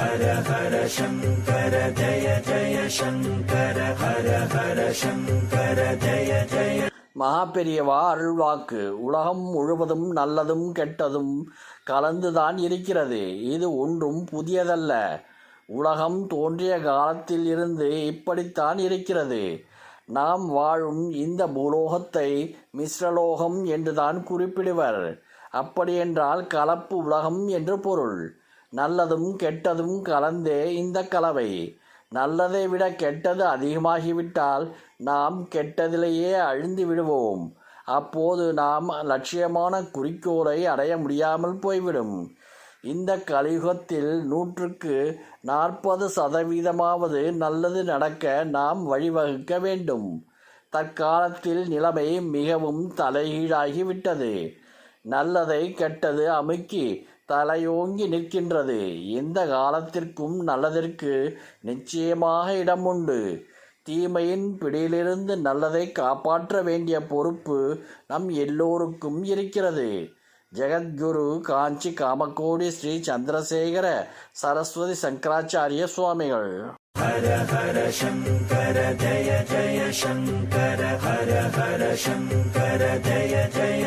ஹர ஹர சங்கர ஜய ஜய சங்கர ஹர ஹர சங்கர ஜய ஜய. மகாபெரியவா அருள்வாக்கு உலகம் முழுவதும் நல்லதும் கெட்டதும் கலந்துதான் இருக்கிறது. இது ஒன்றும் புதியதல்ல. உலகம் தோன்றிய காலத்தில் இருந்து இப்படித்தான் இருக்கிறது. நாம் வாழும் இந்த பூலோகத்தை மிஸ்ரலோகம் என்றுதான் குறிப்பிடுவர். அப்படியென்றால் கலப்பு உலகம் என்று பொருள். நல்லதும் கெட்டதும் கலந்தே இந்த கலவை. நல்லதை விட கெட்டது அதிகமாகிவிட்டால் நாம் கெட்டதிலேயே அழிந்து விடுவோம். அப்போது நாம் லட்சியமான குறிக்கோளை அடைய முடியாமல் போய்விடும். இந்த கலியுகத்தில் நூற்றுக்கு நாற்பது சதவீதமாவது நல்லது நடக்க நாம் வழிவகுக்க வேண்டும். தற்காலத்தில் நிலைமை மிகவும் தலைகீழாகிவிட்டது. நல்லதை கெட்டது அமுக்கி தலையோங்கி நிற்கின்றது. இந்த காலத்திற்கும் நல்லதற்கு நிச்சயமாக இடம் உண்டு. தீமையின் பிடியிலிருந்து நல்லதை காப்பாற்ற வேண்டிய பொறுப்பு நம் எல்லோருக்கும் இருக்கிறது. ஜெகத்குரு காஞ்சி காமக்கோடி ஸ்ரீ சந்திரசேகர சரஸ்வதி சங்கராச்சாரிய சுவாமிகள். ஹர ஹர சங்கர ஜய ஜய சங்கர ஹர ஹர சங்கர ஜய ஜய